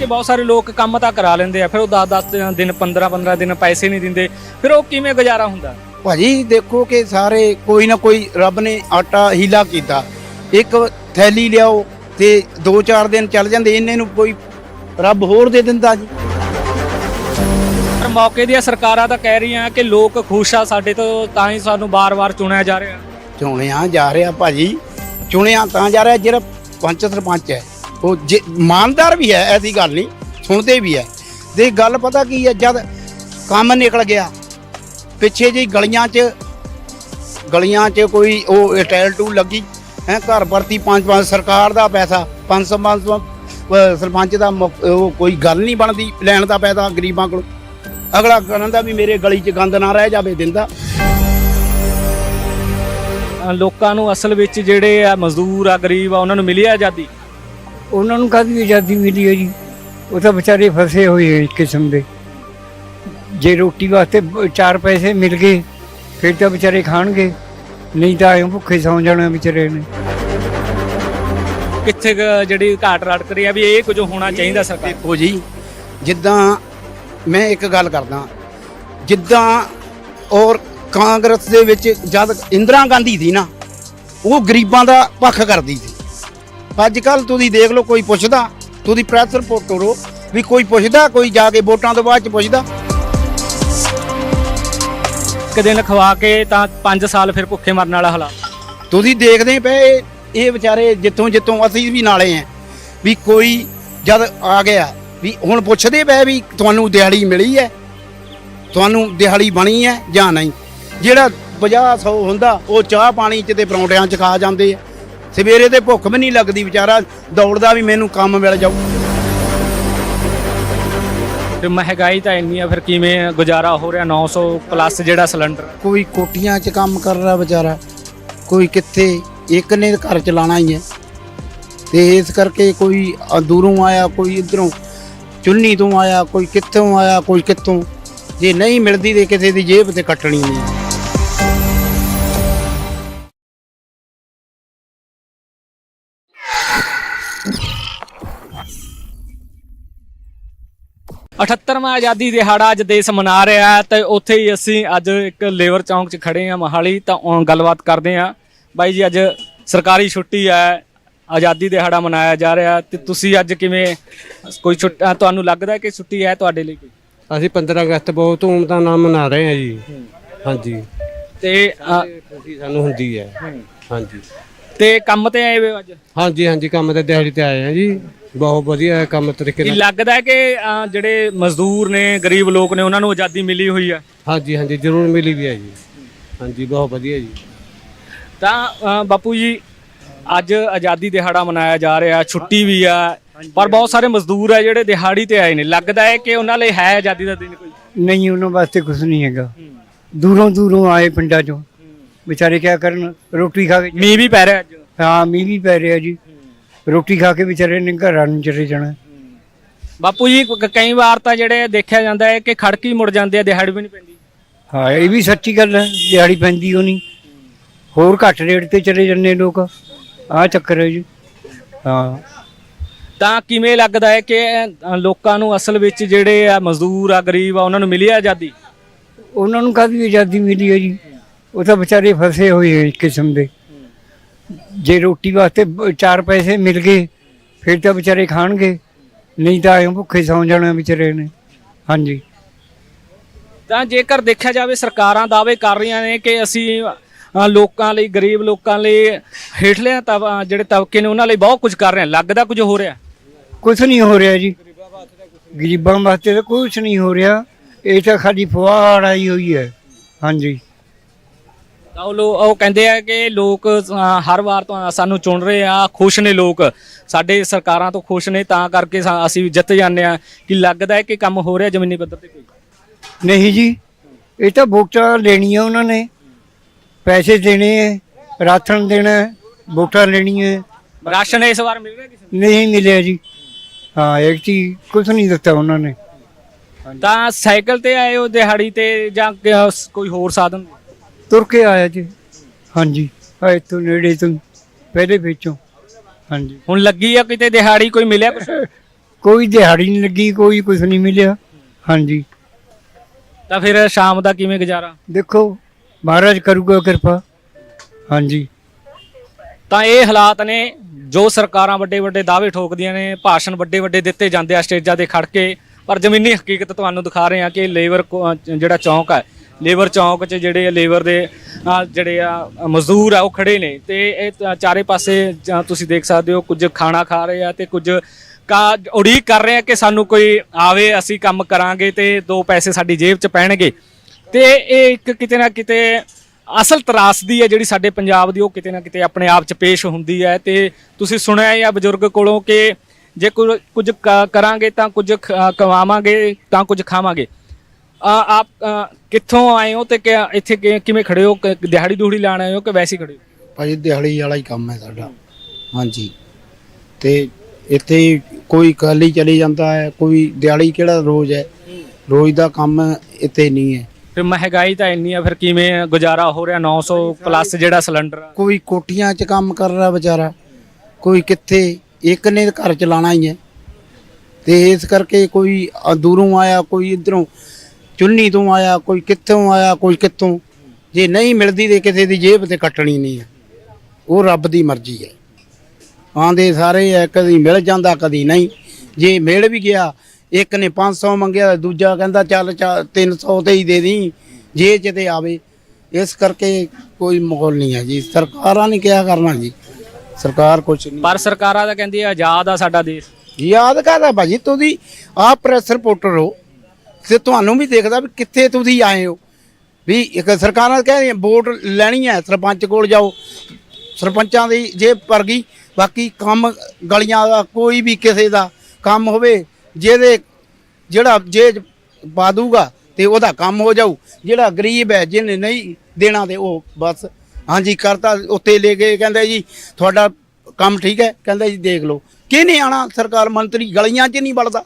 ਕਿ ਬਹੁਤ ਸਾਰੇ ਲੋਕ ਕੰਮ ਤਾਂ ਕਰਾ ਲੈਂਦੇ ਆ ਫਿਰ ਉਹ 10-10 ਦਿਨ 15-15 ਦਿਨ ਪੈਸੇ ਨਹੀਂ ਦਿੰਦੇ ਫਿਰ ਉਹ ਕਿਵੇਂ ਗੁਜ਼ਾਰਾ ਹੁੰਦਾ? ਭਾਜੀ ਦੇਖੋ ਕਿ ਸਾਰੇ ਕੋਈ ਨਾ ਕੋਈ ਰੱਬ ਨੇ ਆਟਾ ਹੀਲਾ ਕੀਤਾ। ਇੱਕ ਥੈਲੀ ਲਿਆਓ ਤੇ 2-4 ਦਿਨ ਚੱਲ ਜਾਂਦੇ ਇੰਨੇ ਨੂੰ ਕੋਈ ਰੱਬ ਹੋਰ ਦੇ ਦਿੰਦਾ ਜੀ। ਪਰ ਮੌਕੇ ਦੀਆਂ ਸਰਕਾਰਾਂ ਤਾਂ ਕਹਿ ਰਹੀਆਂ ਕਿ ਲੋਕ ਖੁਸ਼ ਆ ਸਾਡੇ ਤੋਂ ਤਾਂ ਹੀ ਸਾਨੂੰ ਬਾਰ-ਬਾਰ ਚੁਣਿਆ ਜਾ ਰਿਹਾ। ਚੁਣਿਆ ਜਾ ਰਿਹਾ ਭਾਜੀ ਚੁਣਿਆ ਤਾਂ ਜਾ ਰਿਹਾ ਜਿਹੜਾ ਪੰਚ ਸਰਪੰਚ ਹੈ। ਉਹ ਜੇ- ਇਮਾਨਦਾਰ ਵੀ ਹੈ, ਐਸੀ ਗੱਲ ਨਹੀਂ, ਸੁਣਦੇ ਵੀ ਹੈ। ਤੇ ਗੱਲ ਪਤਾ ਕੀ ਹੈ, ਜਦ ਕੰਮ ਨਿਕਲ ਗਿਆ, ਪਿੱਛੇ ਜੀ ਗਲੀਆਂ 'ਚ ਗਲੀਆਂ 'ਚ ਕੋਈ ਉਹ ਟੈਲ ਟੂ ਲੱਗੀ, ਹੈ, ਘਰ ਵਰਤੀ ਪੰਜ ਪੰਜ ਸਰਕਾਰ ਦਾ ਪੈਸਾ 500 500 ਸਰਪੰਚ ਦਾ ਉਹ ਕੋਈ ਗੱਲ ਨਹੀਂ ਬਣਦੀ ਲੈਣ ਦਾ ਪੈਸਾ ਗਰੀਬਾਂ ਕੋਲ। ਅਗਲਾ ਕਹਿੰਦਾ ਵੀ ਮੇਰੇ ਗਲੀ 'ਚ ਗੰਦ ਨਾ ਰਹਿ ਜਾਵੇ, ਦਿੰਦਾ। ਲੋਕਾਂ ਨੂੰ ਅਸਲ ਵਿੱਚ ਜਿਹੜੇ ਆ ਮਜ਼ਦੂਰ ਆ, ਗਰੀਬ ਆ, ਉਹਨਾਂ ਨੂੰ ਮਿਲੀ ਆ ਆਜ਼ਾਦੀ। ਉਹਨਾਂ ਨੂੰ ਕਾਹਦੀ ਆਜ਼ਾਦੀ ਮਿਲੀ ਹੈ ਜੀ? ਉਹ ਤਾਂ ਵਿਚਾਰੇ ਫਸੇ ਹੋਏ ਇੱਕ ਕਿਸਮ ਦੇ। ਜੇ ਰੋਟੀ ਵਾਸਤੇ ਚਾਰ ਪੈਸੇ ਮਿਲ ਗਏ ਫਿਰ ਤਾਂ ਵਿਚਾਰੇ ਖਾਣਗੇ। ਨਹੀਂ ਤਾਂ ਐਂ ਭੁੱਖੇ ਸੌਂ ਜਾਣਾ ਵਿਚਾਰੇ ਨੇ। ਕਿੱਥੇ ਕੁ ਜਿਹੜੀ ਘਾਟ ਰੜਕ ਰਹੀ ਆ ਵੀ ਇਹ ਕੁਝ ਹੋਣਾ ਚਾਹੀਦਾ ਸਰਕਾਰ? ਦੇਖੋ ਜੀ ਜਿੱਦਾਂ ਮੈਂ ਇੱਕ ਗੱਲ ਕਰਦਾ ਜਿੱਦਾਂ ਔਰ ਕਾਂਗਰਸ ਦੇ ਵਿੱਚ ਜਦ ਇੰਦਰਾ ਗਾਂਧੀ ਸੀ ਨਾ ਉਹ ਗਰੀਬਾਂ ਦਾ ਪੱਖ ਕਰਦੀ ਸੀ। ਅੱਜ ਕੱਲ ਤੁਸੀਂ ਦੇਖ ਲਓ ਕੋਈ ਪੁੱਛਦਾ ਤੁਸੀਂ ਪ੍ਰੈਸ ਰਿਪੋਰਟ ਕਰੋ ਵੀ ਕੋਈ ਪੁੱਛਦਾ ਕੋਈ ਜਾ ਕੇ ਵੋਟਾਂ ਤੋਂ ਬਾਅਦ ਚ ਪੁੱਛਦਾ। ਇੱਕ ਦਿਨ ਖਵਾ ਕੇ ਤਾਂ 5 ਸਾਲ ਫਿਰ ਭੁੱਖੇ ਮਰਨ ਵਾਲਾ ਹਾਲਾਤ। ਤੁਸੀਂ ਦੇਖਦੇ ਪਏ ਇਹ ਵਿਚਾਰੇ ਜਿੱਥੋਂ ਜਿੱਥੋਂ ਅਸੀਂ ਵੀ ਨਾਲੇ ਆ ਵੀ ਕੋਈ ਜਦ ਆ ਗਿਆ ਵੀ ਹੁਣ ਪੁੱਛਦੇ ਪਏ ਵੀ ਤੁਹਾਨੂੰ ਦਿਹਾੜੀ ਮਿਲੀ ਹੈ? ਤੁਹਾਨੂੰ ਦਿਹਾੜੀ ਬਣੀ ਹੈ ਜਾਂ ਨਹੀਂ? ਜਿਹੜਾ 50 100 ਹੁੰਦਾ ਉਹ ਚਾਹ ਪਾਣੀ ਚ ਤੇ ਪਰੌਂਠਿਆਂ ਚ ਖਾ ਜਾਂਦੇ ਆ। ਸਵੇਰੇ ਤੇ ਭੁੱਖ ਵੀ ਨਹੀਂ ਲੱਗਦੀ ਵਿਚਾਰਾ ਦੌੜਦਾ ਵੀ ਮੈਨੂੰ ਕੰਮ ਮਿਲ ਜਾਊ। ਤੇ ਮਹਿੰਗਾਈ ਤਾਂ ਇੰਨੀ ਆ ਫਿਰ ਕਿਵੇਂ ਗੁਜ਼ਾਰਾ ਹੋ ਰਿਹਾ? 900 ਪਲੱਸ ਜਿਹੜਾ ਸਿਲੰਡਰ। ਕੋਈ ਕੋਠੀਆਂ 'ਚ ਕੰਮ ਕਰ ਰਿਹਾ ਵਿਚਾਰਾ ਕੋਈ ਕਿੱਥੇ ਇੱਕ ਨੇ ਘਰ ਚਲਾਣਾ ਹੀ ਹੈ। ਤੇ ਇਸ ਕਰਕੇ ਕੋਈ ਦੂਰੋਂ ਆਇਆ ਕੋਈ ਇਧਰੋਂ ਚੁੰਨੀ ਤੋਂ ਆਇਆ ਕੋਈ ਕਿੱਥੋਂ ਆਇਆ ਕੋਈ ਕਿੱਥੋਂ। ਜੇ ਨਹੀਂ ਮਿਲਦੀ ਤੇ ਕਿਸੇ ਦੀ ਜੇਬ ਤੇ ਕੱਟਣੀ ਨਹੀਂ। ਅਠੱਤਰਵਾਂ ਆਜ਼ਾਦੀ ਦਿਹਾੜਾ ਅੱਜ ਦੇਸ਼ ਮਨਾ ਰਿਹਾ ਹੈ ਤੇ ਉੱਥੇ ਹੀ ਅਸੀਂ ਅੱਜ ਇੱਕ ਲੇਬਰ ਚੌਂਕ 'ਚ ਖੜੇ ਹਾਂ ਮਹਾਲੀ। ਤਾਂ ਉਹ ਗੱਲਬਾਤ ਕਰਦੇ ਹਾਂ। ਬਾਈ ਜੀ ਅੱਜ ਸਰਕਾਰੀ ਛੁੱਟੀ ਹੈ। ਆਜ਼ਾਦੀ ਦਿਹਾੜਾ ਮਨਾਇਆ ਜਾ ਰਿਹਾ ਤੇ ਤੁਸੀਂ ਅੱਜ ਕਿਵੇਂ ਕੋਈ ਛੁੱਟ ਤੁਹਾਨੂੰ ਲੱਗਦਾ ਕਿ ਛੁੱਟੀ ਹੈ ਤੁਹਾਡੇ ਲਈ ਕੋਈ? ਅਸੀਂ 15 ਅਗਸਤ ਬਹੁਤ ਧੂਮਧਾਮ ਨਾਲ ਮਨਾ ਰਹੇ ਹਾਂ ਜੀ। ਹਾਂਜੀ। ਤੇ ਅ, ਖੁਸ਼ੀ ਸਾਨੂੰ ਹੁੰਦੀ ਹੈ। ਹਾਂਜੀ। ਤੇ ਕੰਮ ਤੇ ਆਏ ਹੋਏ ਹੋ ਅੱਜ? ਹਾਂਜੀ ਹਾਂਜੀ ਕੰਮ ਤੇ ਦਿਹਾੜੀ ਤੇ ਆਏ ਹਾਂ ਜੀ। ਬਹੁਤ ਵਧੀਆ ਕੰਮ ਤਰੀਕੇ ਕੀ ਨਾਲ। ਲੱਗਦਾ ਹੈ ਕਿ ਜਿਹੜੇ ਮਜ਼ਦੂਰ ਨੇ ਗਰੀਬ ਲੋਕ ਨੇ ਉਹਨਾਂ ਨੂੰ ਆਜ਼ਾਦੀ ਮਿਲੀ ਹੋਈ ਹੈ ਹਾਂਜੀ ਹਾਂਜੀ ਜ਼ਰੂਰ ਮਿਲੀ ਵੀ ਹੈ ਜੀ। ਹਾਂਜੀ ਬਹੁਤ ਵਧੀਆ ਜੀ। ਤਾਂ ਅ, ਬਾਪੂ ਜੀ ਅੱਜ ਆਜ਼ਾਦੀ ਦਿਹਾੜਾ ਮਨਾਇਆ ਜਾ ਰਿਹਾ ਛੁੱਟੀ ਵੀ ਆ ਪਰ ਬਹੁਤ ਸਾਰੇ ਮਜ਼ਦੂਰ ਆ ਜਿਹੜੇ ਦਿਹਾੜੀ ਤੇ ਆਏ ਨੇ। ਲੱਗਦਾ ਹੈ ਕਿ ਉਹਨਾਂ ਲਈ ਹੈ ਆਜ਼ਾਦੀ ਦਾ ਦਿਨ ਕੋਈ? ਨਹੀਂ ਉਹਨਾਂ ਵਾਸਤੇ ਕੁਝ ਨਹੀਂ ਹੈਗਾ। ਦੂਰੋਂ ਦੂਰੋਂ ਆਏ ਪਿੰਡਾਂ ਚੋਂ। ਵਿਚਾਰੇ ਕਿਆ ਕਰਨ? ਰੋਟੀ ਖਾ ਕੇ ਮੀਂਹ ਵੀ ਪੈ ਰਿਹਾ ਅੱਜ। ਹਾਂ ਮੀਂਹ ਵੀ ਪੈ ਰਿਹਾ ਜੀ। ਰੋਟੀ ਖਾ ਕੇ ਵਿਚਾਰੇ ਨੇ ਘਰਾਂ ਨੂੰ ਚਲੇ ਜਾਣਾ। ਬਾਪੂ ਜੀ ਕ- ਕਈ ਵਾਰ ਤਾਂ ਜਿਹੜੇ ਦੇਖਿਆ ਜਾਂਦਾ ਹੈ ਕਿ ਖੜਕੀ ਮੁੜ ਜਾਂਦੇ ਆ ਦਿਹਾੜੀ ਵੀ ਨਹੀਂ ਪੈਂਦੀ। ਹਾਂ ਇਹ ਵੀ ਸੱਚੀ ਗੱਲ ਹੈ ਦਿਹਾੜੀ ਪੈਂਦੀ ਉਹ ਨਹੀਂ। ਹੋਰ ਘੱਟ ਰੇਟ ਤੇ ਚਲੇ ਜੰਨੇ ਲੋਕ। ਆਹ ਚੱਕਰ ਹੈ ਜੀ। ਹਾਂ। ਤਾਂ ਕਿਵੇਂ ਲੱਗਦਾ ਹੈ ਕਿ ਅ, ਲੋਕਾਂ ਨੂੰ ਅਸਲ ਵਿੱਚ ਜਿਹੜੇ ਆ ਮਜ਼ਦੂਰ ਆ ਗਰੀਬ ਆ ਉਹਨਾਂ ਨੂੰ ਮਿਲੀ ਆ ਆਜ਼ਾਦੀ? ਉਹਨਾਂ ਨੂੰ ਕਾਹਦੀ ਆਜ਼ਾਦੀ ਮਿਲੀ ਹੈ ਜੀ? ਉਹ ਤਾਂ ਵਿਚਾਰੇ ਫਸੇ ਹੋਏ ਇੱਕ ਕਿਸਮ ਦੇ। ਜੇ ਰੋਟੀ ਵਾਸਤੇ ਚਾਰ ਪੈਸੇ ਮਿਲ ਗਏ ਫਿਰ ਤਾਂ ਵਿਚਾਰੇ ਖਾਣਗੇ। ਨਹੀਂ ਤਾਂ ਐਂ ਭੁੱਖੇ ਸੌਂ ਜਾਣਾ ਵਿਚਾਰੇ ਨੇ। ਹਾਂਜੀ। ਤਾਂ ਜੇਕਰ ਦੇਖਿਆ ਜਾਵੇ ਸਰਕਾਰਾਂ ਦਾਅਵੇ ਕਰ ਰਹੀਆਂ ਨੇ ਕਿ ਅਸੀਂ ਅ, ਲੋਕਾਂ ਲਈ ਗਰੀਬ ਲੋਕਾਂ ਲਈ ਹੇਠਲੇ ਤਬ ਜਿਹੜੇ ਤਬਕੇ ਨੇ ਉਹਨਾਂ ਲਈ ਬਹੁਤ ਕੁਝ ਕਰ ਰਹੇ ਹਾਂ। ਲੱਗਦਾ ਕੁਝ ਹੋ ਰਿਹਾ? ਕੁਝ ਨਹੀਂ ਹੋ ਰਿਹਾ ਜੀ। ਗਰੀਬਾਂ ਵਾਸਤੇ ਤਾਂ ਕੁਝ ਨਹੀਂ ਹੋ ਰਿਹਾ। ਇਹ ਤਾਂ ਖਾਲੀ ਫੁਹਾਰ ਆਈ ਹੋਈ ਹੈ। ਹਾਂਜੀ। ਤਾਂ ਉਹ ਲੋ ਉਹ ਕਹਿੰਦੇ ਆ ਕਿ ਲੋਕ ਅ, ਹਰ ਵਾਰ ਤੋਂ ਸਾਨੂੰ ਚੁਣ ਰਹੇ ਆ ਖੁਸ਼ ਨੇ ਲੋਕ। ਸਾਡੇ ਸਰਕਾਰਾਂ ਤੋਂ ਖੁਸ਼ ਨੇ ਤਾਂ ਕਰਕੇ ਸਾ- ਅਸੀਂ ਜਿੱਤ ਜਾਂਦੇ ਆ। ਕਿ ਲੱਗਦਾ ਹੈ ਕਿ ਕੰਮ ਹੋ ਰਿਹਾ ਜ਼ਮੀਨੀ ਪੱਧਰ ਤੇ ਕੋਈ? ਨਹੀਂ ਜੀ ਇਹ ਤਾਂ ਵੋਟਾਂ ਲੈਣੀਆਂ ਉਹਨਾਂ ਨੇ। ਪੈਸੇ ਦੇਣੇ ਹੈ ਰਾਸ਼ਨ ਦੇਣਾ ਹੈ, ਵੋਟਾਂ ਲੈਣੀਆਂ ਰਾਸ਼ਨ ਇਸ ਵਾਰ ਮਿਲ ਰਿਹਾ ਕਿਸੇ ਨਹੀਂ ਮਿਲਿਆ ਜੀ। ਹਾਂ ਇੱਕ ਚੀਜ਼ ਕੁਝ ਨਹੀਂ ਦਿੱਤਾ ਉਹਨਾਂ ਨੇ। ਨੂੰ ਤਾਂ ਸਾਈਕਲ ਤੇ ਆਏ ਹੋ ਦਿਹਾੜੀ ਤੇ ਜਾਂ ਕਿ, ਕੋਈ ਹੋਰ ਸਾਧਨ? ਤੁਰ ਕੇ ਆਇਆ ਜੀ। ਹਾਂਜੀ। ਆ ਇੱਥੋਂ ਨੇੜੇ ਤੋਂ ਪਹਿਲੇ ਵਿੱਚੋਂ ਹਾਂਜੀ। ਹੁਣ ਲੱਗੀ ਆ ਕਿਤੇ ਦਿਹਾੜੀ ਕੋਈ ਮਿਲਿਆ ਕੁਛ? ਕੋਈ ਦਿਹਾੜੀ ਨਹੀਂ ਲੱਗੀ ਕੋਈ ਕੁਝ ਨਹੀਂ ਮਿਲਿਆ। ਹਾਂਜੀ। ਤਾਂ ਫਿਰ ਸ਼ਾਮ ਦਾ ਕਿਵੇਂ ਗੁਜ਼ਾਰਾ? ਦੇਖੋ ਮਹਾਰਾਜ ਕਰੂਗਾ ਕਿਰਪਾ। ਹਾਂਜੀ। ਤਾਂ ਇਹ ਹਾਲਾਤ ਨੇ ਜੋ ਸਰਕਾਰਾਂ ਵੱਡੇ ਵੱਡੇ ਦਾਅਵੇ ਠੋਕਦੀਆਂ ਨੇ ਭਾਸ਼ਣ ਵੱਡੇ ਵੱਡੇ ਦਿੱਤੇ ਜਾਂਦੇ ਆ ਸਟੇਜਾਂ ਤੇ ਖੜ ਕੇ ਪਰ ਜ਼ਮੀਨੀ ਹਕੀਕਤ ਤੁਹਾਨੂੰ ਦਿਖਾ ਰਹੇ ਆ ਕਿ ਲੇਬਰ ਕੋ- ਜਿਹੜਾ ਚੌਂਕ ਹੈ ਲੇਬਰ ਚੌਂਕ 'ਚ ਜਿਹੜੇ ਲੇਬਰ ਦੇ ਅਹ, ਜਿਹੜੇ ਆ ਮਜ਼ਦੂਰ ਆ ਉਹ ਖੜੇ ਨੇ। ਤੇ ਇਹ ਤਾਂ ਚਾਰੇ ਪਾਸੇ ਜਾਂ ਤੁਸੀਂ ਦੇਖ ਸਕਦੇ ਹੋ ਕੁਝ ਖਾਣਾ ਖਾ ਰਹੇ ਆ ਤੇ ਕੁਝ ਕਾ ਉਡੀਕ ਕਰ ਰਹੇ ਆ ਕਿ ਸਾਨੂੰ ਕੋਈ ਆਵੇ ਅਸੀਂ ਕੰਮ ਕਰਾਂਗੇ ਤੇ ਦੋ ਪੈਸੇ ਸਾਡੀ ਜੇਬ 'ਚ ਪੈਣਗੇ। ਤੇ ਇਹ ਇੱਕ ਕਿਤੇ ਨਾ ਕਿਤੇ ਅਸਲ ਤਰਾਸਦੀ ਹੈ ਜਿਹੜੀ ਸਾਡੇ ਪੰਜਾਬ ਦੀ ਉਹ ਕਿਤੇ ਨਾ ਕਿਤੇ ਆਪਣੇ ਆਪ 'ਚ ਪੇਸ਼ ਹੁੰਦੀ ਹੈ ਤੇ ਤੁਸੀਂ ਸੁਣਿਆ ਜਾਂ ਬਜ਼ੁਰਗ ਕੋਲੋਂ ਕਿ ਜੇ ਕੁਝ ਕ- ਕਰਾਂਗੇ ਤਾਂ ਕੁਝ ਖ- ਕਮਾਵਾਂਗੇ ਤਾਂ ਕੁਝ ਖਾਵਾਂਗੇ। ਆਪ ਕਿੱਥੋਂ ਆਏ ਹੋ ਤੇ ਇੱਥੇ ਕਿਵੇਂ ਖੜੇ ਹੋ? ਦਿਹਾੜੀ ਦੂਹੜੀ ਲਾਣ ਆਏ ਹੋ ਕਿ ਵੈਸੇ ਖੜੇ ਹੋ? ਭਾਜੀ ਦਿਹਾੜੀ ਵਾਲਾ ਹੀ ਕੰਮ ਹੈ ਸਾਡਾ। ਹਾਂਜੀ। ਤੇ ਇੱਥੇ ਕੋਈ ਕੱਲ ਚਲੇ ਜਾਂਦਾ ਹੈ ਕੋਈ ਦਿਹਾੜੀ ਕਿਹੜਾ ਰੋਜ਼ ਹੈ? ਰੋਜ਼ ਦਾ ਕੰਮ ਇੱਥੇ ਨਹੀਂ ਹੈ। ਫਿਰ ਮਹਿੰਗਾਈ ਤਾਂ ਇੰਨੀ ਆ ਫਿਰ ਕਿਵੇਂ ਗੁਜ਼ਾਰਾ ਹੋ ਰਿਹਾ? 900 ਪਲੱਸ ਜਿਹੜਾ ਸਿਲੰਡਰ ਕੋਈ ਕੋਠੀਆਂ 'ਚ ਕੰਮ ਕਰ ਰਿਹਾ ਵਿਚਾਰਾ। ਕੋਈ ਕਿੱਥੇ ਇੱਕ ਨੇ ਘਰ ਚਲਾਣਾ ਹੀ ਹੈ। ਤੇ ਇਸ ਕਰਕੇ ਕੋਈ ਦੂਰੋਂ ਆਇਆ ਕੋਈ ਇਧਰੋਂ ਚੁੰਨੀ ਤੋਂ ਆਇਆ ਕੋਈ ਕਿੱਥੋਂ ਆਇਆ ਕੋਈ ਕਿੱਥੋਂ। ਜੇ ਨਹੀਂ ਮਿਲਦੀ ਤੇ ਕਿਸੇ ਦੀ ਜੇਬ ਤੇ ਕੱਟਣੀ ਨਹੀਂ ਹੈ ਉਹ ਰੱਬ ਦੀ ਮਰਜ਼ੀ ਹੈ ਆਂਦੇ ਸਾਰੇ ਐ ਕਦੀ ਮਿਲ ਜਾਂਦਾ ਕਦੀ ਨਹੀਂ। ਜੇ ਮਿਲ ਵੀ ਗਿਆ ਇੱਕ ਨੇ 500 ਮੰਗਿਆ ਦੂਜਾ ਕਹਿੰਦਾ ਚੱਲ ਚਾ- 300 ਤੇ ਹੀ ਦੇ ਦੀ ਜੇ ਚ ਤੇ ਆਵੇ। ਇਸ ਕਰਕੇ ਕੋਈ ਮਾਹੌਲ ਨਹੀਂ ਹੈ ਜੀ। ਸਰਕਾਰਾਂ ਨੇ ਕਿਹਾ ਕਰਨਾ ਜੀ? ਸਰਕਾਰ ਕੁਛ ਨਹੀਂ। ਪਰ ਸਰਕਾਰਾਂ ਤਾਂ ਕਹਿੰਦੀ ਆ ਆਜ਼ਾਦ ਆ ਸਾਡਾ ਦੇਸ਼। ਯਾਦ ਕਰਦਾ ਭਾਜੀ? ਤੁਸੀਂ ਆਪ ਪ੍ਰੈਸ ਰਿਪੋਰਟਰ ਹੋ। ਤੇ ਤੁਹਾਨੂੰ ਵੀ ਦੇਖਦਾ ਵੀ ਕਿੱਥੇ ਤੁਸੀਂ ਆਏ ਹੋ। ਵੀ ਇੱਕ ਸਰਕਾਰਾਂ ਕਹਿ ਕਹਿੰਦੀਆਂ ਵੋਟ ਲੈਣੀ ਹੈ, ਸਰਪੰਚ ਕੋਲ ਜਾਓ। ਸਰਪੰਚਾਂ ਦੀ ਜੇ ਭਰ ਗਈ। ਬਾਕੀ ਕੰਮ ਗਲੀਆਂ ਦਾ ਕੋਈ ਵੀ ਕਿਸੇ ਦਾ ਕੰਮ ਹੋਵੇ, ਜਿਹਦੇ ਜਿਹੜਾ ਜੇ ਪਾ ਦੂਗਾ ਤੇ ਉਹਦਾ ਕੰਮ ਹੋ ਜਾਊ। ਜਿਹੜਾ ਗਰੀਬ ਹੈ, ਜਿਹਨੇ ਨਹੀਂ ਦੇਣਾ ਤੇ ਉਹ ਬਸ ਹਾਂਜੀ ਕਰਤਾ, ਉੱਤੇ ਲੈ ਕੇ ਕਹਿੰਦਾ ਜੀ, ਤੁਹਾਡਾ ਕੰਮ ਠੀਕ ਹੈ, ਕਹਿੰਦਾ ਜੀ ਦੇਖ ਲਓ। ਕਿਹਨੇ ਆਣਾ ਸਰਕਾਰ ਮੰਤਰੀ ਗਲੀਆਂ 'ਚ ਨਹੀਂ ਵੜਦਾ।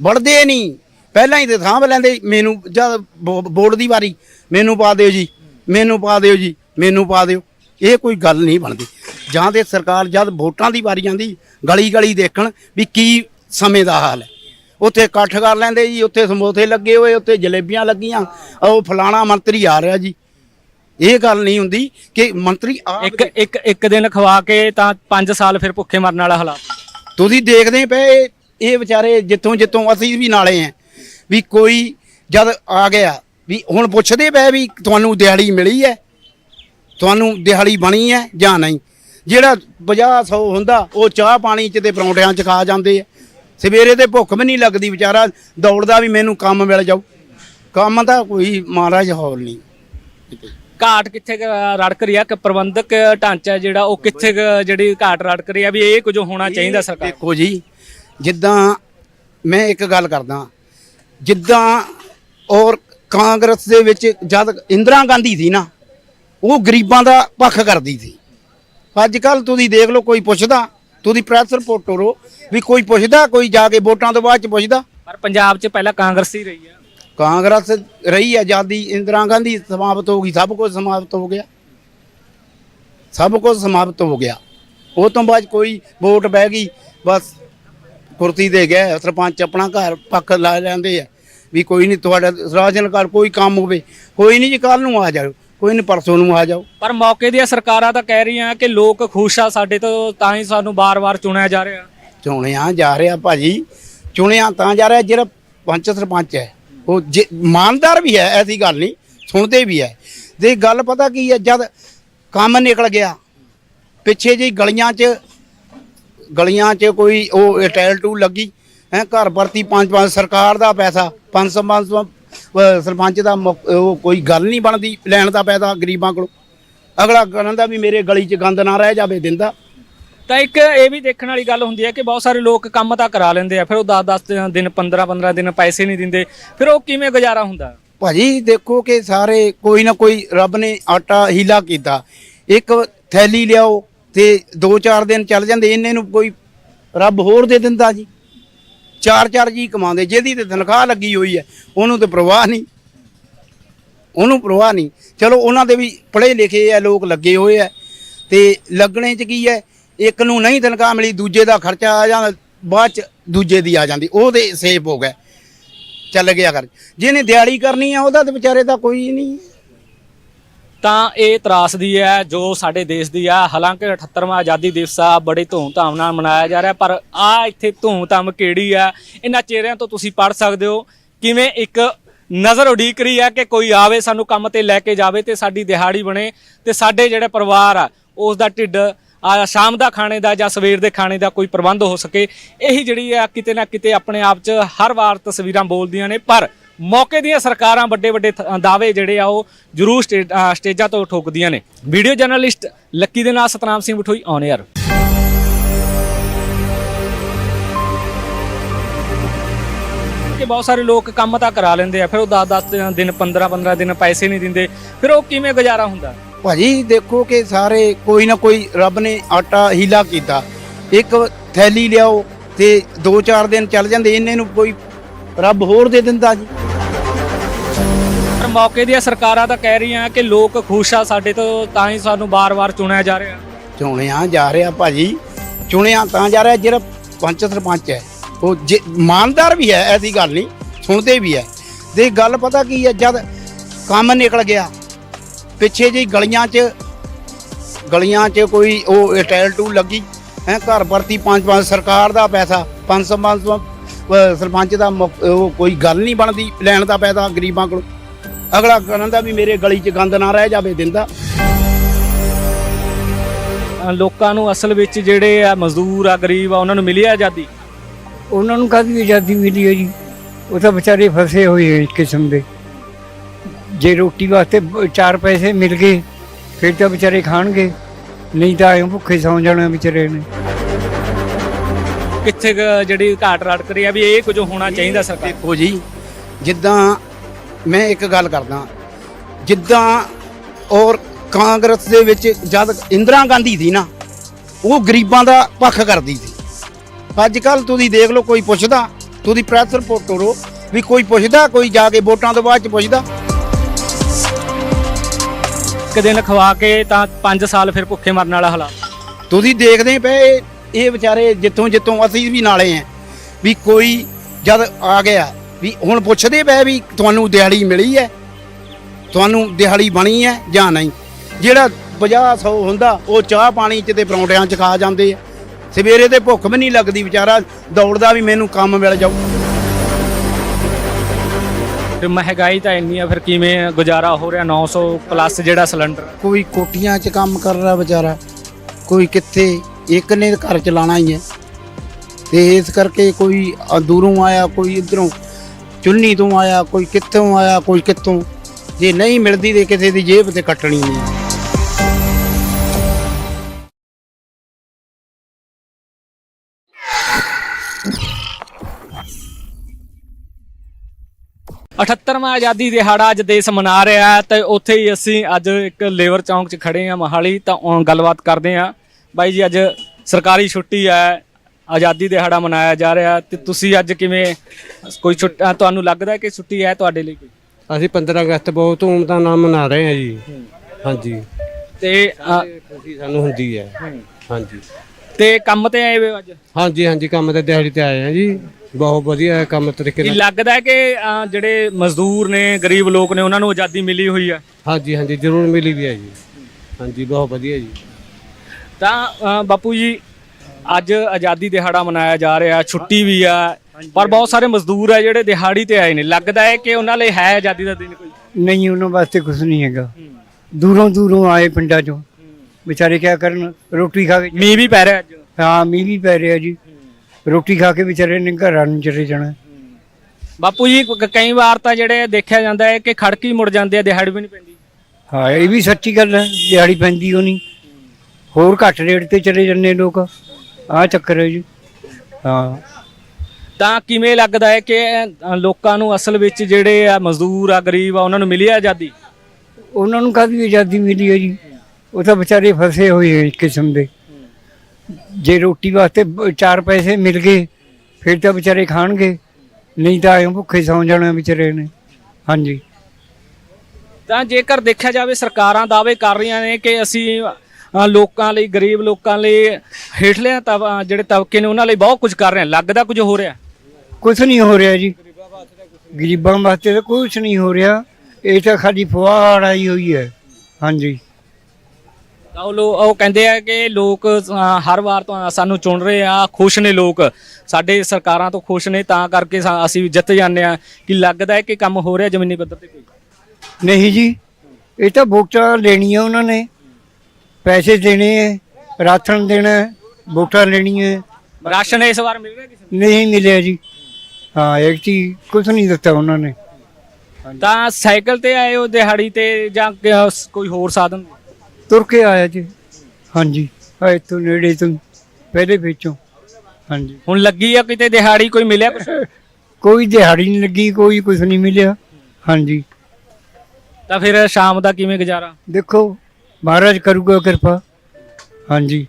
ਵੜਦੇ ਨਹੀਂ। ਪਹਿਲਾਂ ਹੀ ਤੇ ਸਾਂਭ ਲੈਂਦੇ ਮੈਨੂੰ ਜਦ ਬੋ- ਵੋਟ ਦੀ ਵਾਰੀ ਮੈਨੂੰ ਪਾ ਦਿਓ ਜੀ ਮੈਨੂੰ ਪਾ ਦਿਓ ਜੀ ਮੈਨੂੰ ਪਾ ਦਿਓ। ਇਹ ਕੋਈ ਗੱਲ ਨਹੀਂ ਬਣਦੀ। ਜਾਂ ਤੇ ਸਰਕਾਰ ਜਦ ਵੋਟਾਂ ਦੀ ਵਾਰੀ ਆਂਦੀ ਗਲੀ ਗਲੀ ਦੇਖਣ ਵੀ ਕੀ ਸਮੇਂ ਦਾ ਹਾਲ ਹੈ। ਉੱਥੇ ਇਕੱਠ ਕਰ ਲੈਂਦੇ ਜੀ ਉੱਥੇ ਸਮੋਸੇ ਲੱਗੇ ਹੋਏ ਉੱਥੇ ਜਲੇਬੀਆਂ ਲੱਗੀਆਂ। ਉਹ ਫਲਾਣਾ ਮੰਤਰੀ ਆ ਰਿਹਾ ਜੀ। ਇਹ ਗੱਲ ਨਹੀਂ ਹੁੰਦੀ ਕਿ ਮੰਤਰੀ ਇੱਕ ਇੱਕ ਇੱਕ ਦਿਨ ਖਵਾ ਕੇ ਤਾਂ 5 ਸਾਲ ਫਿਰ ਭੁੱਖੇ ਮਰਨ ਵਾਲਾ ਹਾਲਾਤ। ਤੁਸੀਂ ਦੇਖਦੇ ਪਏ ਇਹ- ਇਹ ਵਿਚਾਰੇ ਜਿੱਥੋਂ ਜਿੱਥੋਂ ਅਸੀਂ ਵੀ ਨਾਲੇ ਆ। ਵੀ ਕੋਈ ਜਦ ਆ ਗਿਆ ਵੀ ਹੁਣ ਪੁੱਛਦੇ ਪਏ ਵੀ ਤੁਹਾਨੂੰ ਦਿਹਾੜੀ ਮਿਲੀ ਹੈ? ਤੁਹਾਨੂੰ ਦਿਹਾੜੀ ਬਣੀ ਹੈ ਜਾਂ ਨਹੀਂ? ਜਿਹੜਾ 50 100 ਹੁੰਦਾ ਉਹ ਚਾਹ ਪਾਣੀ ਚ ਤੇ ਪਰੌਂਠਿਆਂ ਚ ਖਾ ਜਾਂਦੇ ਆ। ਸਵੇਰੇ ਤੇ ਭੁੱਖ ਵੀ ਨਹੀਂ ਲੱਗਦੀ ਵਿਚਾਰਾ ਦੌੜਦਾ ਵੀ ਮੈਨੂੰ ਕੰਮ ਮਿਲ ਜਾਊ। ਕੰਮ ਤਾਂ ਕੋਈ ਮਹਾਰਾਜ ਹੌਲ ਨਹੀਂ। ਘਾਟ ਕਿੱਥੇ ਰੜਕ ਰਹੀ ਆ? ਕਿ ਪ੍ਰਬੰਧਕ ਢਾਂਚਾ ਜਿਹੜਾ ਉਹ ਕਿੱਥੇ ਜਿਹੜੀ ਘਾਟ ਰੜਕ ਰਹੀ ਆ? ਵੀ ਇਹ ਕੁਝ ਹੋਣਾ ਚਾਹੀਦਾ ਸਰਕਾਰ ਦੇਖੋ ਜੀ ਜਿੱਦਾਂ ਮੈਂ ਇੱਕ ਗੱਲ ਕਰਦਾ। ਜਿੱਦਾਂ ਔਰ ਕਾਂਗਰਸ ਦੇ ਵਿੱਚ ਜਦ ਇੰਦਰਾ ਗਾਂਧੀ ਸੀ ਨਾ ਉਹ ਗਰੀਬਾਂ ਦਾ ਪੱਖ ਕਰਦੀ ਸੀ। ਅੱਜ ਕੱਲ ਤੁਸੀਂ ਦੇਖ ਲਓ ਕੋਈ ਪੁੱਛਦਾ ਤੁਸੀਂ ਪ੍ਰੈਸ ਰਿਪੋਰਟਰ ਵੀ ਕੋਈ ਪੁੱਛਦਾ ਕੋਈ ਜਾ ਕੇ ਵੋਟਾਂ ਤੋਂ ਬਾਅਦ ਚ ਪੁੱਛਦਾ। ਪਰ ਪੰਜਾਬ 'ਚ ਪਹਿਲਾਂ ਕਾਂਗਰਸ ਹੀ ਰਹੀ ਆ। ਕਾਂਗਰਸ ਰਹੀ ਆਜ਼ਾਦੀ ਇੰਦਰਾ ਗਾਂਧੀ ਸਮਾਪਤ ਹੋ ਗਈ ਸਭ ਕੁਝ ਸਮਾਪਤ ਹੋ ਗਿਆ। ਸਭ ਕੁਝ ਸਮਾਪਤ ਹੋ ਗਿਆ। ਉਹ ਤੋਂ ਬਾਅਦ ਕੋਈ ਵੋਟ ਬਹਿ ਗਈ ਬਸ ਕੁਰਸੀ ਦੇ ਗਏ ਸਰਪੰਚ ਆਪਣਾ ਘਰ ਪੱਖ ਲਾ ਲੈਂਦੇ ਆ। ਵੀ ਕੋਈ ਨਹੀਂ ਤੁਹਾਡਾ ਰਾਸ਼ਨ ਕਾਰਡ ਕੋਈ ਕੰਮ ਹੋਵੇ ਕੋਈ ਨਹੀਂ ਜੀ ਕੱਲ ਨੂੰ ਆ ਜਾਓ ਕੋਈ ਨਹੀਂ ਪਰਸੋਂ ਨੂੰ ਆ ਜਾਓ। ਪਰ ਮੌਕੇ ਦੀਆਂ ਸਰਕਾਰਾਂ ਤਾਂ ਕਹਿ ਰਹੀਆਂ ਕਿ ਲੋਕ ਖੁਸ਼ ਆ ਸਾਡੇ ਤੋਂ ਤਾਂ ਹੀ ਸਾਨੂੰ ਬਾਰ-ਬਾਰ ਚੁਣਿਆ ਜਾ ਰਿਹਾ। ਚੁਣਿਆ ਜਾ ਰਿਹਾ ਭਾਜੀ ਚੁਣਿਆ ਤਾਂ ਜਾ ਰਿਹਾ ਜਿਹੜਾ ਪੰਚ ਸਰਪੰਚ ਹੈ। ਉਹ ਇਮਾਨਦਾਰ ਵੀ ਹੈ ਐਸੀ ਗੱਲ ਨਹੀਂ ਸੁਣਦੇ ਵੀ ਹੈ। ਤੇ ਗੱਲ ਪਤਾ ਕੀ ਹੈ ਜਦ ਕੰਮ ਨਿਕਲ ਗਿਆ ਪਿੱਛੇ ਜੀ ਗਲੀਆਂ 'ਚ ਗਲੀਆਂ 'ਚ ਕੋਈ ਉਹ ਟੈਲ ਟੂ ਲੱਗੀ ਹੈ ਘਰ ਭਰਤੀ ਪੰਜ ਪੰਜ ਸਰਕਾਰ ਦਾ ਪੈਸਾ 500 500 ਅਹ ਸਰਪੰਚ ਦਾ ਉਹ ਕੋਈ ਗੱਲ ਨਹੀਂ ਬਣਦੀ ਲੈਣ ਦਾ ਪੈਸਾ ਗਰੀਬਾਂ ਕੋਲ। ਅਗਲਾ ਕਹਿੰਦਾ ਵੀ ਮੇਰੇ ਗਲੀ 'ਚ ਗੰਦ ਨਾ ਰਹਿ ਜਾਵੇ ਦਿੰਦਾ। ਤਾਂ ਇੱਕ ਇਹ ਵੀ ਦੇਖਣ ਵਾਲੀ ਗੱਲ ਹੁੰਦੀ ਹੈ ਕਿ ਬਹੁਤ ਸਾਰੇ ਲੋਕ ਕੰਮ ਤਾਂ ਕਰਾ ਲੈਂਦੇ ਆ ਫਿਰ ਉਹ 10-10 ਦਿਨ 15-15 ਦਿਨ ਪੈਸੇ ਨਹੀਂ ਦਿੰਦੇ ਫਿਰ ਉਹ ਕਿਵੇਂ ਗੁਜ਼ਾਰਾ ਹੁੰਦਾ? ਭਾਜੀ ਦੇਖੋ ਕਿ ਸਾਰੇ ਕੋਈ ਨਾ ਕੋਈ ਰੱਬ ਨੇ ਆਟਾ ਹੀਲਾ ਕੀਤਾ। ਇੱਕ ਥੈਲੀ ਲਿਆਓ ਤੇ 2-4 ਦਿਨ ਚੱਲ ਜਾਂਦੇ ਇੰਨੇ ਨੂੰ ਕੋਈ ਰੱਬ ਹੋਰ ਦੇ ਦਿੰਦਾ ਜੀ। ਚਾਰ ਚਾਰ ਜੀ ਕਮਾਉਂਦੇ, ਜਿਹਦੀ ਤੇ ਤਨਖਾਹ ਲੱਗੀ ਹੋਈ ਹੈ, ਉਹਨੂੰ ਤੇ ਪ੍ਰਵਾਹ ਨਹੀਂ। ਉਹਨੂੰ ਪ੍ਰਵਾਹ ਨਹੀਂ। ਚਲੋ, ਉਹਨਾਂ ਦੇ ਵੀ ਪੜ੍ਹੇ ਲਿਖੇ ਆ, ਲੋਕ ਲੱਗੇ ਹੋਏ ਆ। ਤੇ ਲੱਗਣੇ ਚ ਕੀ ਹੈ, ਇੱਕ ਨੂੰ ਨਹੀਂ ਤਨਖਾਹ ਮਿਲੀ, ਦੂਜੇ ਦਾ ਖਰਚਾ ਆ ਜਾਂਦਾ, ਬਾਅਦ ਚ ਦੂਜੇ ਦੀ ਆ ਜਾਂਦੀ। ਉਹਦੇ ਸੇਫ ਹੋ ਗਿਆ। ਚੱਲ ਗਿਆ ਕਰ ਜਿਹਨੇ ਦਿਹਾੜੀ ਕਰਨੀ ਆ, ਉਹਦਾ ਤੇ ਵਿਚਾਰੇ ਦਾ ਕੋਈ ਨਹੀਂ। ਤਾਂ ਇਹ ਤਰਾਸਦੀ ਹੈ, ਜੋ ਸਾਡੇ ਦੇਸ਼ ਦੀ ਆ। ਹਾਲਾਂਕਿ 78ਵਾਂ ਆਜ਼ਾਦੀ ਦਿਵਸ ਆ, ਬੜੀ ਧੂਮਧਾਮ ਨਾਲ ਮਨਾਇਆ ਜਾ ਰਿਹਾ, ਪਰ ਆ ਇੱਥੇ ਧੂਮਧਾਮ ਕਿਹੜੀ ਆ? ਇਹਨਾਂ ਚਿਹਰਿਆਂ ਤੋਂ ਤੁਸੀਂ ਪੜ ਸਕਦੇ ਹੋ। ਕਿਵੇਂ ਇੱਕ ਨਜ਼ਰ ਉਡੀਕ ਰਹੀ ਹੈ ਕਿ ਕੋਈ ਆਵੇ ਸਾਨੂੰ ਕੰਮ ਤੇ ਲੈ ਕੇ ਜਾਵੇ ਤੇ ਸਾਡੀ ਦਿਹਾੜੀ ਬਣੇ ਤੇ ਸਾਡੇ ਜਿਹੜੇ ਪਰਿਵਾਰ ਆ, ਉਸ ਦਾ ਢਿੱਡ ਆ, ਸ਼ਾਮ ਦਾ ਖਾਣੇ ਦਾ ਜਾਂ ਸਵੇਰ ਦੇ ਖਾਣੇ ਦਾ ਕੋਈ ਪ੍ਰਬੰਧ ਹੋ ਸਕੇ। ਇਹੀ ਜਿਹੜੀ ਆ ਕਿਤੇ ਨਾ ਕਿਤੇ ਆਪਣੇ ਆਪ 'ਚ ਹਰ ਵਾਰ ਤਸਵੀਰਾਂ ਬੋਲਦੀਆਂ ਨੇ, ਪਰ ਮੌਕੇ ਦੀਆਂ ਸਰਕਾਰਾਂ ਵੱਡੇ ਵੱਡੇ ਦਾਅਵੇ ਜਿਹੜੇ ਆ ਉਹ ਜ਼ਰੂਰ ਸਟੇ- ਸਟੇਜਾਂ ਤੋਂ ਠੋਕਦੀਆਂ ਨੇ। ਵੀਡੀਓ ਜਰਨਲਿਸਟ ਲੱਕੀ ਦੇ ਨਾਲ ਸਤਨਾਮ ਸਿੰਘ ਬਠੋਈ ਔਨ 에ਅਰ ਕਿ ਬਹੁਤ ਸਾਰੇ ਲੋਕ ਕੰਮ ਤਾਂ ਕਰਾ ਲੈਂਦੇ ਆ, ਫਿਰ ਉਹ 10-10 ਦਿਨ 15-15 ਦਿਨ ਪੈਸੇ ਨਹੀਂ ਦਿੰਦੇ, ਫਿਰ ਉਹ ਕਿਵੇਂ ਗੁਜ਼ਾਰਾ ਹੁੰਦਾ? ਭਾਜੀ, ਦੇਖੋ ਕਿ ਸਾਰੇ ਕੋਈ ਨਾ ਕੋਈ ਰੱਬ ਨੇ ਆਟਾ ਹੀਲਾ ਕੀਤਾ। ਇੱਕ ਥੈਲੀ ਲਿਆਓ ਤੇ 2-4 ਦਿਨ ਚੱਲ ਜਾਂਦੇ, ਇੰਨੇ ਨੂੰ ਕੋਈ ਰੱਬ ਹੋਰ ਦੇ ਦਿੰਦਾ ਜੀ। ਮੌਕੇ ਦੀਆਂ ਸਰਕਾਰਾਂ ਤਾਂ ਕਹਿ ਰਹੀਆਂ ਕਿ ਲੋਕ ਖੁਸ਼ ਆ, ਸਾਡੇ ਤੋਂ ਤਾਂ ਹੀ ਸਾਨੂੰ ਬਾਰ-ਬਾਰ ਚੁਣਿਆ ਜਾ ਰਿਹਾ। ਚੁਣਿਆ ਜਾ ਰਿਹਾ ਭਾਜੀ। ਚੁਣਿਆ ਤਾਂ ਜਾ ਰਿਹਾ, ਜਿਹੜਾ ਪੰਚ ਸਰਪੰਚ ਹੈ, ਉਹ ਜੇ- ਇਮਾਨਦਾਰ ਵੀ ਹੈ, ਐਸੀ ਗੱਲ ਨਹੀਂ, ਸੁਣਦੇ ਵੀ ਹੈ। ਤੇ ਗੱਲ ਪਤਾ ਕੀ ਹੈ, ਜਦ ਕੰਮ ਨਿਕਲ ਗਿਆ, ਪਿੱਛੇ ਜੀ ਗਲੀਆਂ 'ਚ ਗਲੀਆਂ 'ਚ ਕੋਈ ਉਹ ਟੈਲ ਟੂ ਲੱਗੀ, ਹੈ, ਘਰ ਭਰਤੀ ਪੰਜ ਪੰਜ, ਸਰਕਾਰ ਦਾ ਪੈਸਾ 500 500 ਸਰਪੰਚ ਦਾ ਉਹ ਕੋਈ ਗੱਲ ਨਹੀਂ ਬਣਦੀ, ਲੈਣ ਦਾ ਪੈਸਾ ਗਰੀਬਾਂ ਕੋਲ। ਅਗਲਾ ਕਹਿੰਦਾ ਵੀ ਮੇਰੇ ਗਲੀ 'ਚ ਗੰਦ ਨਾ ਰਹਿ ਜਾਵੇ ਦਿੰਦਾ। ਲੋਕਾਂ ਨੂੰ ਅਸਲ ਵਿੱਚ ਜਿਹੜੇ ਆ ਮਜ਼ਦੂਰ ਆ ਗਰੀਬ ਆ ਉਹਨਾਂ ਨੂੰ ਮਿਲੀ ਆ ਆਜ਼ਾਦੀ? ਉਹਨਾਂ ਨੂੰ ਕਾਹਦੀ ਆਜ਼ਾਦੀ ਮਿਲੀ ਹੈ ਜੀ? ਉਹ ਤਾਂ ਵਿਚਾਰੇ ਫਸੇ ਹੋਏ ਆ ਇੱਕ ਕਿਸਮ ਦੇ। ਜੇ ਰੋਟੀ ਵਾਸਤੇ ਚਾਰ ਪੈਸੇ ਮਿਲ ਗਏ ਫਿਰ ਤਾਂ ਵਿਚਾਰੇ ਖਾਣਗੇ। ਨਹੀਂ ਤਾਂ ਐਂ ਭੁੱਖੇ ਸੌਂ ਜਾਣਾ ਵਿਚਾਰੇ ਨੇ। ਕਿੱਥੇ ਜਿਹੜੀ ਘਾਟ ਰੜਕ ਰਹੀ ਆ ਵੀ ਇਹ ਕੁਝ ਹੋਣਾ ਚਾਹੀਦਾ ਸਰਕਾਰ? ਦੇਖੋ ਜੀ ਜਿੱਦਾਂ ਮੈਂ ਇੱਕ ਗੱਲ ਕਰਦਾ ਜਿੱਦਾਂ ਔਰ ਕਾਂਗਰਸ ਦੇ ਵਿੱਚ ਜਦ ਇੰਦਰਾ ਗਾਂਧੀ ਸੀ ਨਾ ਉਹ ਗਰੀਬਾਂ ਦਾ ਪੱਖ ਕਰਦੀ ਸੀ। ਅੱਜ ਕੱਲ ਤੁਸੀਂ ਦੇਖ ਲਓ ਕੋਈ ਪੁੱਛਦਾ ਤੁਸੀਂ ਪ੍ਰੈਸ ਰਿਪੋਰਟ ਕਰੋ ਵੀ ਕੋਈ ਪੁੱਛਦਾ ਕੋਈ ਜਾ ਕੇ ਵੋਟਾਂ ਤੋਂ ਬਾਅਦ ਚ ਪੁੱਛਦਾ। ਇੱਕ ਦਿਨ ਖਵਾ ਕੇ ਤਾਂ 5 ਸਾਲ ਫਿਰ ਭੁੱਖੇ ਮਰਨ ਵਾਲਾ ਹਾਲਾਤ। ਤੁਸੀਂ ਦੇਖਦੇ ਪਏ ਇਹ- ਇਹ ਵਿਚਾਰੇ ਜਿੱਥੋਂ ਜਿੱਥੋਂ ਅਸੀਂ ਵੀ ਨਾਲੇ ਆ ਵੀ ਕੋਈ ਜਦ ਆ ਗਿਆ ਵੀ ਹੁਣ ਪੁੱਛਦੇ ਪਏ ਵੀ ਤੁਹਾਨੂੰ ਦਿਹਾੜੀ ਮਿਲੀ ਹੈ? ਤੁਹਾਨੂੰ ਦਿਹਾੜੀ ਬਣੀ ਹੈ ਜਾਂ ਨਹੀਂ? ਜਿਹੜਾ 50 100 ਹੁੰਦਾ ਉਹ ਚਾਹ ਪਾਣੀ ਚ ਤੇ ਪਰੌਂਠਿਆਂ ਚ ਖਾ ਜਾਂਦੇ ਆ। ਸਵੇਰੇ ਤੇ ਭੁੱਖ ਵੀ ਨਹੀਂ ਲੱਗਦੀ ਵਿਚਾਰਾ ਦੌੜਦਾ ਵੀ ਮੈਨੂੰ ਕੰਮ ਮਿਲ ਜਾਊ। ਤੇ ਮਹਿੰਗਾਈ ਤਾਂ ਇੰਨੀ ਆ ਫਿਰ ਕਿਵੇਂ ਗੁਜ਼ਾਰਾ ਹੋ ਰਿਹਾ? 900 ਪਲੱਸ ਜਿਹੜਾ ਸਿਲੰਡਰ। ਕੋਈ ਕੋਠੀਆਂ 'ਚ ਕੰਮ ਕਰ ਰਿਹਾ ਵਿਚਾਰਾ ਕੋਈ ਕਿੱਥੇ ਇੱਕ ਨੇ ਘਰ ਚਲਾਣਾ ਹੀ ਹੈ। ਤੇ ਇਸ ਕਰਕੇ ਕੋਈ ਦੂਰੋਂ ਆਇਆ ਕੋਈ ਇਧਰੋਂ। ਚੁੰਨੀ ਤੋਂ ਆਇਆ, ਕੋਈ ਕਿੱਥੋਂ ਆਇਆ, ਕੋਈ ਕਿੱਥੋਂ। ਜੇ ਨਹੀਂ ਮਿਲਦੀ ਤੇ ਕਿਸੇ ਦੀ ਜੇਬ ਤੇ ਕੱਟਣੀ ਨਹੀਂ। 78ਵਾਂ ਆਜ਼ਾਦੀ ਦਿਹਾੜਾ ਅੱਜ ਦੇਸ਼ ਮਨਾ ਰਿਹਾ ਹੈ ਤੇ ਉੱਥੇ ਹੀ ਅਸੀਂ ਅੱਜ ਇੱਕ ਲੇਬਰ ਚੌਂਕ 'ਚ ਖੜੇ ਹਾਂ ਮਹਾਲੀ। ਤਾਂ ਉਹ ਗੱਲਬਾਤ ਕਰਦੇ ਹਾਂ। ਬਾਈ ਜੀ, ਅੱਜ ਸਰਕਾਰੀ ਛੁੱਟੀ ਹੈ। ਆਜ਼ਾਦੀ ਦਿਹਾੜਾ ਮਨਾਇਆ ਜਾ ਰਿਹਾ ਤੇ ਤੁਸੀਂ ਅੱਜ ਕਿਵੇਂ ਕੋਈ ਛੁੱਟ ਤੁਹਾਨੂੰ ਲੱਗਦਾ ਕਿ ਛੁੱਟੀ ਹੈ ਤੁਹਾਡੇ ਲਈ ਕੋਈ? ਅਸੀਂ 15 ਅਗਸਤ ਬਹੁਤ ਧੂਮਧਾਮ ਨਾਲ ਮਨਾ ਰਹੇ ਹਾਂ ਜੀ। ਹਾਂਜੀ। ਤੇ ਅ, ਖੁਸ਼ੀ ਸਾਨੂੰ ਹੁੰਦੀ ਹੈ। ਹਾਂਜੀ। ਤੇ ਕੰਮ ਤੇ ਆਏ ਹੋ ਅੱਜ? ਹਾਂਜੀ ਹਾਂਜੀ ਕੰਮ ਤੇ ਦਿਹਾੜੀ ਤੇ ਆਏ ਹਾਂ ਜੀ। ਬਹੁਤ ਵਧੀਆ ਕੰਮ ਤਰੀਕੇ ਕੀ ਨਾਲ। ਲੱਗਦਾ ਹੈ ਕਿ ਅ, ਜਿਹੜੇ ਮਜ਼ਦੂਰ ਨੇ ਗਰੀਬ ਲੋਕ ਨੇ ਉਹਨਾਂ ਨੂੰ ਆਜ਼ਾਦੀ ਮਿਲੀ ਹੋਈ ਹੈ ਹਾਂਜੀ ਹਾਂਜੀ ਜ਼ਰੂਰ ਮਿਲੀ ਵੀ ਹੈ ਜੀ। ਹਾਂਜੀ ਬਹੁਤ ਵਧੀਆ ਜੀ। ਤਾਂ ਅ, ਬਾਪੂ ਜੀ ਅੱਜ ਆਜ਼ਾਦੀ ਦਿਹਾੜਾ ਮਨਾਇਆ ਜਾ ਰਿਹਾ ਛੁੱਟੀ ਵੀ ਆ ਪਰ ਬਹੁਤ ਸਾਰੇ ਮਜ਼ਦੂਰ ਆ ਜਿਹੜੇ ਦਿਹਾੜੀ ਤੇ ਆਏ ਨੇ। ਲੱਗਦਾ ਹੈ ਕਿ ਉਹਨਾਂ ਲਈ ਹੈ ਆਜ਼ਾਦੀ ਦਾ ਦਿਨ ਕੋਈ? ਨਹੀਂ ਉਹਨਾਂ ਵਾਸਤੇ ਕੁਝ ਨਹੀਂ ਹੈਗਾ। ਦੂਰੋਂ ਦੂਰੋਂ ਆਏ ਪਿੰਡਾਂ ਚੋਂ। ਵਿਚਾਰੇ ਕਿਆ ਕਰਨ? ਰੋਟੀ ਖਾ ਕੇ ਮੀਂਹ ਵੀ ਪੈ ਰਿਹਾ ਅੱਜ। ਹਾਂ ਮੀਂਹ ਵੀ ਪੈ ਰਿਹਾ ਜੀ। ਰੋਟੀ ਖਾ ਕੇ ਵਿਚਾਰੇ ਨੇ ਘਰਾਂ ਨੂੰ ਚਲੇ ਜਾਣਾ। ਬਾਪੂ ਜੀ ਕ- ਕਈ ਵਾਰ ਤਾਂ ਜਿਹੜੇ ਦੇਖਿਆ ਜਾਂਦਾ ਹੈ ਕਿ ਖੜਕੀ ਮੁੜ ਜਾਂਦੇ ਆ ਦਿਹਾੜੀ ਵੀ ਨਹੀਂ ਪੈਂਦੀ। ਹਾਂ ਇਹ ਵੀ ਸੱਚੀ ਗੱਲ ਹੈ ਦਿਹਾੜੀ ਪੈਂਦੀ ਨਹੀਂ? ਹੋਰ ਘੱਟ ਰੇਟ ਤੇ ਚਲੇ ਜੰਨੇ ਲੋਕ। ਆਹ ਚੱਕਰ ਹੈ ਜੀ। ਹਾਂ। ਤਾਂ ਕਿਵੇਂ ਲੱਗਦਾ ਹੈ ਕਿ ਅ, ਲੋਕਾਂ ਨੂੰ ਅਸਲ ਵਿੱਚ ਜਿਹੜੇ ਆ ਮਜ਼ਦੂਰ ਆ ਗਰੀਬ ਆ ਉਹਨਾਂ ਨੂੰ ਮਿਲੀ ਆ ਆਜ਼ਾਦੀ? ਉਹਨਾਂ ਨੂੰ ਕਾਹਦੀ ਆਜ਼ਾਦੀ ਮਿਲੀ ਹੈ ਜੀ? ਉਹ ਤਾਂ ਵਿਚਾਰੇ ਫਸੇ ਹੋਏ ਆ ਇੱਕ ਕਿਸਮ ਦੇ। ਜੇ ਰੋਟੀ ਵਾਸਤੇ ਬ- ਚਾਰ ਪੈਸੇ ਮਿਲ ਗਏ ਫਿਰ ਤਾਂ ਵਿਚਾਰੇ ਖਾਣਗੇ। ਨਹੀਂ ਤਾਂ ਐਂ ਭੁੱਖੇ ਸੌਂ ਜਾਣਾ ਵਿਚਾਰੇ ਨੇ। ਹਾਂਜੀ। ਤਾਂ ਜੇਕਰ ਦੇਖਿਆ ਜਾਵੇ ਸਰਕਾਰਾਂ ਦਾਅਵੇ ਕਰ ਰਹੀਆਂ ਨੇ ਕਿ ਅਸੀਂ ਅ, ਲੋਕਾਂ ਲਈ ਗਰੀਬ ਲੋਕਾਂ ਲਈ ਹੇਠਲੇ ਤਬ ਅ, ਜਿਹੜੇ ਤਬਕੇ ਨੇ ਉਹਨਾਂ ਲਈ ਬਹੁਤ ਕੁਝ ਕਰ ਰਹੇ ਆ। ਲੱਗਦਾ ਕੁਝ ਹੋ ਰਿਹਾ। ਕੁਝ ਨਹੀਂ ਹੋ ਰਿਹਾ ਜੀ। ਗਰੀਬਾਂ ਵਾਸਤੇ ਤਾਂ ਕੁਝ ਨਹੀਂ ਹੋ ਰਿਹਾ। ਇਹ ਤਾਂ ਖਾਲੀ ਫੁਹਾਰ ਆਈ ਹੋਈ ਹੈ। ਹਾਂਜੀ। ਤਾਂ ਉਹ ਲੋ- ਉਹ ਕਹਿੰਦੇ ਆ ਕਿ ਲੋਕ ਅ, ਹਰ ਵਾਰ ਤੋਂ ਸਾਨੂੰ ਚੁਣ ਰਹੇ ਆ ਖੁਸ਼ ਨੇ ਲੋਕ। ਸਾਡੇ ਸਰਕਾਰਾਂ ਤੋਂ ਖੁਸ਼ ਨੇ ਤਾਂ ਕਰਕੇ ਸਾ- ਅਸੀਂ ਜਿੱਤ ਜਾਂਦੇ ਆ। ਕਿ ਲੱਗਦਾ ਹੈ ਕਿ ਕੰਮ ਹੋ ਰਿਹਾ ਜ਼ਮੀਨੀ ਪੱਧਰ ਤੇ ਕੋਈ? ਨਹੀਂ ਜੀ। ਇਹ ਤਾਂ ਵੋਟਾਂ ਲੈਣੀਆਂ ਉਹਨਾਂ ਨੇ। ਪੈਸੇ ਦੇਣੇ ਹੈ ਰਾਸ਼ਨ ਦੇਣਾ ਹੈ, ਵੋਟਾਂ ਲੈਣੀਆਂ ਰਾਸ਼ਨ ਇਸ ਵਾਰ ਮਿਲ ਰਿਹਾ ਕਿਸੇ ਨਹੀਂ ਮਿਲਿਆ ਜੀ। ਹਾਂ ਇੱਕ ਚੀਜ਼ ਕੁਝ ਨਹੀਂ ਦਿੱਤਾ ਉਹਨਾਂ ਨੇ। ਨੂੰ ਤਾਂ ਸਾਈਕਲ ਤੇ ਆਏ ਹੋ ਦਿਹਾੜੀ ਤੇ ਜਾਂ ਕਿ, ਕੋਈ ਹੋਰ ਸਾਧਨ? ਤੁਰ ਕੇ ਆਇਆ ਜੀ। ਹਾਂਜੀ ਆ ਇੱਥੋਂ ਨੇੜੇ ਤੋਂ ਪਹਿਲੇ ਵਿੱਚੋਂ ਹਾਂਜੀ। ਹੁਣ ਲੱਗੀ ਆ ਕਿਤੇ ਦਿਹਾੜੀ ਕੋਈ ਮਿਲਿਆ ਕੁਛ? ਕੋਈ ਦਿਹਾੜੀ ਨਹੀਂ ਲੱਗੀ ਕੋਈ ਕੁਝ ਨਹੀਂ ਮਿਲਿਆ। ਹਾਂਜੀ। ਤਾਂ ਫਿਰ ਸ਼ਾਮ ਦਾ ਕਿਵੇਂ ਗੁਜ਼ਾਰਾ? ਦੇਖੋ ਮਹਾਰਾਜ ਕਰੂਗਾ ਕਿਰਪਾ। ਹਾਂਜੀ।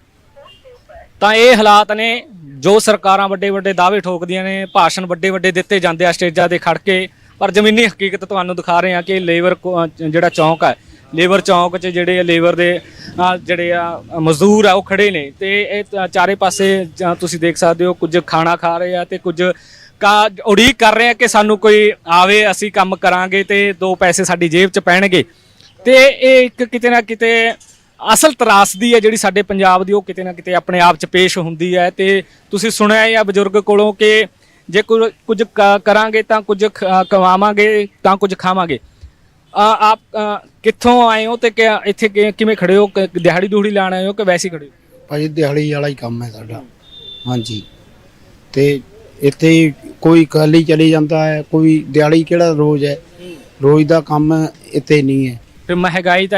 ਤਾਂ ਇਹ ਹਾਲਾਤ ਨੇ ਜੋ ਸਰਕਾਰਾਂ ਵੱਡੇ ਵੱਡੇ ਦਾਅਵੇ ਠੋਕਦੀਆਂ ਨੇ, ਭਾਸ਼ਣ ਵੱਡੇ ਵੱਡੇ ਦਿੱਤੇ ਜਾਂਦੇ ਆ ਸਟੇਜਾਂ ਤੇ ਖੜ ਕੇ, ਪਰ ਜ਼ਮੀਨੀ ਹਕੀਕਤ ਤੁਹਾਨੂੰ ਦਿਖਾ ਰਹੇ ਆ ਕਿ ਲੇਬਰ ਜਿਹੜਾ ਚੌਂਕ ਹੈ, ਲੇਬਰ ਚੌਂਕ 'ਚ ਜਿਹੜੇ ਲੇਬਰ ਦੇ ਜਿਹੜੇ ਆ ਮਜ਼ਦੂਰ ਆ ਉਹ ਖੜੇ ਨੇ ਤੇ ਇਹ ਚਾਰੇ ਪਾਸੇ ਤੁਸੀਂ ਦੇਖ ਸਕਦੇ ਹੋ ਕੁਝ ਖਾਣਾ ਖਾ ਰਹੇ ਆ ਤੇ ਕੁਝ ਕਾ ਉਡੀਕ ਕਰ ਰਹੇ ਆ ਕਿ ਸਾਨੂੰ ਕੋਈ ਆਵੇ, ਅਸੀਂ ਕੰਮ ਕਰਾਂਗੇ ਤੇ ਦੋ ਪੈਸੇ ਸਾਡੀ ਜੇਬ 'ਚ ਪੈਣਗੇ। ਤੇ ਇਹ ਇੱਕ ਕਿਤੇ ਨਾ ਕਿਤੇ ਅਸਲ ਤਰਾਸਦੀ ਹੈ ਜਿਹੜੀ ਸਾਡੇ ਪੰਜਾਬ ਦੀ, ਉਹ ਕਿਤੇ ਨਾ ਕਿਤੇ ਆਪਣੇ ਆਪ 'ਚ ਪੇਸ਼ ਹੁੰਦੀ ਹੈ। ਤੇ ਤੁਸੀਂ ਸੁਣਿਆ ਜਾਂ ਬਜ਼ੁਰਗ ਕੋਲੋਂ ਕਿ ਜੇ ਕੁਝ ਕ- ਕਰਾਂਗੇ ਤਾਂ ਕੁਝ ਖ- ਕਮਾਵਾਂਗੇ ਤਾਂ ਕੁਝ ਖਾਵਾਂਗੇ। ਆਪ ਕਿੱਥੋਂ ਆਏ ਹੋ ਤੇ ਕਿ ਇੱਥੇ ਕਿ- ਕਿਵੇਂ ਖੜੇ ਹੋ? ਦਿਹਾੜੀ ਦੂਹੜੀ ਲਾਣ ਆਏ ਹੋ ਕਿ ਵੈਸੇ ਹੀ ਖੜੇ ਹੋ? ਭਾਜੀ, ਦਿਹਾੜੀ ਵਾਲਾ ਹੀ ਕੰਮ ਹੈ ਸਾਡਾ। ਹਾਂਜੀ। ਤੇ ਇੱਥੇ ਕੋਈ ਖਾਲੀ ਚਲੇ ਜਾਂਦਾ ਹੈ, ਕੋਈ ਦਿਹਾੜੀ ਕਿਹੜਾ ਰੋਜ਼ ਹੈ? ਰੋਜ਼ ਦਾ ਕੰਮ ਇੱਥੇ ਨਹੀਂ ਹੈ। ਫਿਰ ਮਹਿੰਗਾਈ ਤਾਂ